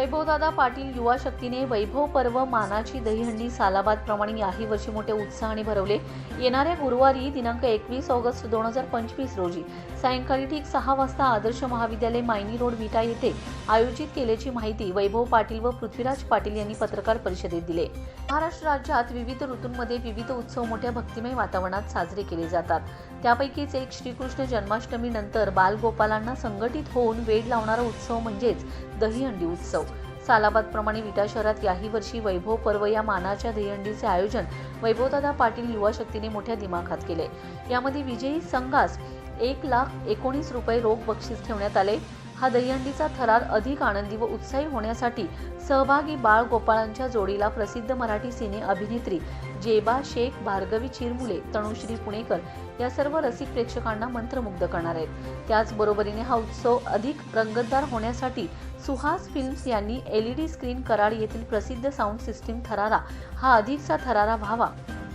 वैभवदादा पाटील युवा शक्तीने वैभव पर्व मानाची दहीहंडी सालाबाद प्रमाणे याही वर्षी मोठ्या उत्साहाने भरवले. येणाऱ्या गुरुवारी दिनांक एकवीस ऑगस्ट दोन हजार पंचवीस रोजी सायंकाळी ठीक सहा वाजता आदर्श महाविद्यालय मायनी रोड विटा येथे आयोजित केल्याची माहिती वैभव पाटील व पृथ्वीराज पाटील यांनी पत्रकार परिषदेत दिले. महाराष्ट्र राज्यात विविध ऋतूंमध्ये विविध उत्सव मोठ्या भक्तिमय वातावरणात साजरे केले जातात. त्यापैकीच एक श्रीकृष्ण जन्माष्टमी नंतर बालगोपालांना संघटित होऊन वेड लावणारा उत्सव म्हणजेच दहीहंडी उत्सव. सालाबादप्रमाणे विटा शहरात याही वर्षी वैभव पर्व या मानाच्या दहीहंडीचे आयोजन वैभवदादा पाटील युवा शक्तीने मोठ्या दिमाखात केले. यामध्ये विजयी संघास एक लाख एकोणीस रुपये रोख बक्षीस ठेवण्यात आले. हा दहीहंडीचा थरार अधिक आनंदी व उत्साही होण्यासाठी सहभागी बाळ गोपाळांच्या जोडीला प्रसिद्ध मराठी सिने अभिनेत्री जेबा शेख भार्गवी चिरमुले तनुश्री पुणेकर या सर्व रसिक प्रेक्षकांना मंत्रमुग्ध करणार आहेत. त्याचबरोबरीने हा उत्सव अधिक रंगतदार होण्यासाठी सुहास फिल्म्स यांनी L E D screen Karad येथील प्रसिद्ध साऊंड सिस्टीम थरारा हा अधिकचा थरारा व्हावा.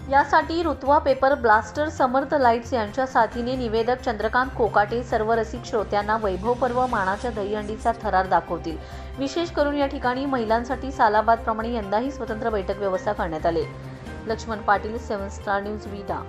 यासाठी Rutva paper blaster Samarth lights यांच्या साथीने निवेदक चंद्रकांत कोकाटे सर्व रसिक श्रोत्यांना वैभव पर्व मानाच्या दहीहंडीचा थरार दाखवतील. विशेष करून या ठिकाणी महिलांसाठी सालाबादप्रमाणे यंदाही स्वतंत्र बैठक व्यवस्था करण्यात आली. Laxman Patil seven star news Vita